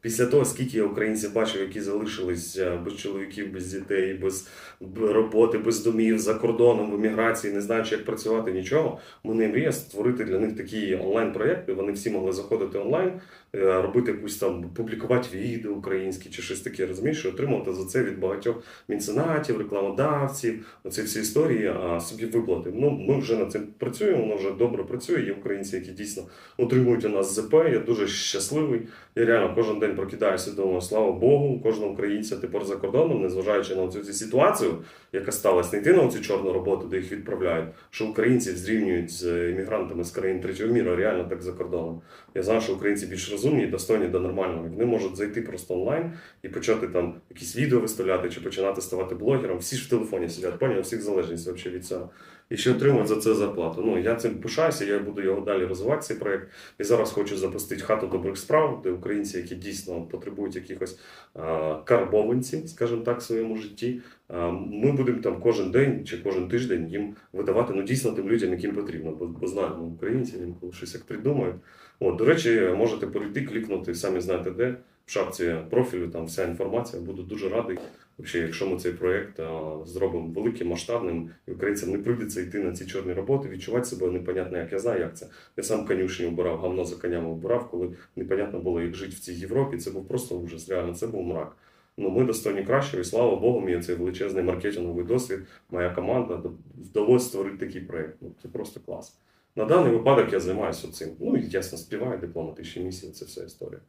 після того, скільки я українців бачив, які залишились е, без чоловіків, без дітей, без роботи, без домів, за кордоном, в еміграції, не знаючи, як працювати, нічого. Мене мрія створити для них такі онлайн-проєкти. Вони всі могли заходити онлайн, е, робити якусь там, публікувати відео українські чи щось таке, розумієш, отримувати за це від багатьох меценатів, рекламодавців, оці всі історії собі виплати. Ну, ми вже над цим працюємо, воно вже добре працює. Є українці, які дійсно отримують у нас ЗП. Я дуже щасливий. Я реально кожен день прокидаюся і думаю, слава Богу, кожного українця тепер за кордоном, незважаючи на цю ситуацію, яка сталася, не йти на цю чорну роботу, де їх відправляють, що українців зрівнюють з іммігрантами з країн третього міру, реально так за кордоном. Я знаю, що українці більш розумні достойні до нормального. Вони можуть зайти просто онлайн і почати там якісь відео виставляти чи починати ставати блогером. Всі ж в телефоні сидять, поняв, всіх залежність вообще від цього. І ще отримують за це зарплату. Ну я цим пишаюся, я буду його далі розвивати цей проект. І зараз хочу запустити хату добрих справ, де українці, які дійсно потребують якихось а, карбованців, скажімо так, в своєму житті. Ми будемо там кожен день чи кожен тиждень їм видавати ну дійсно тим людям, яким потрібно. Бо, знаємо українці, коли щось як придумають. От, до речі, можете перейти, клікнути, самі знаєте де. В шапці профілю там вся інформація. Буду дуже радий. Взагалі, якщо ми цей проєкт зробимо великим, масштабним, і українцям не прийдеться йти на ці чорні роботи, відчувати себе непонятно, як я знаю, як це. Я сам конюшні обирав, гавно за конями обирав, коли непонятно було, як жити в цій Європі. Це був просто ужас. Реально, це був мрак. Ну, ми достойні кращого, і слава Богу, мій цей величезний маркетинговий досвід, моя команда вдалося створити такий проєкт. Ну, це просто клас. На даний випадок я займаюся цим. Ну і ясно, співаю дипломатичні місії, це вся історія.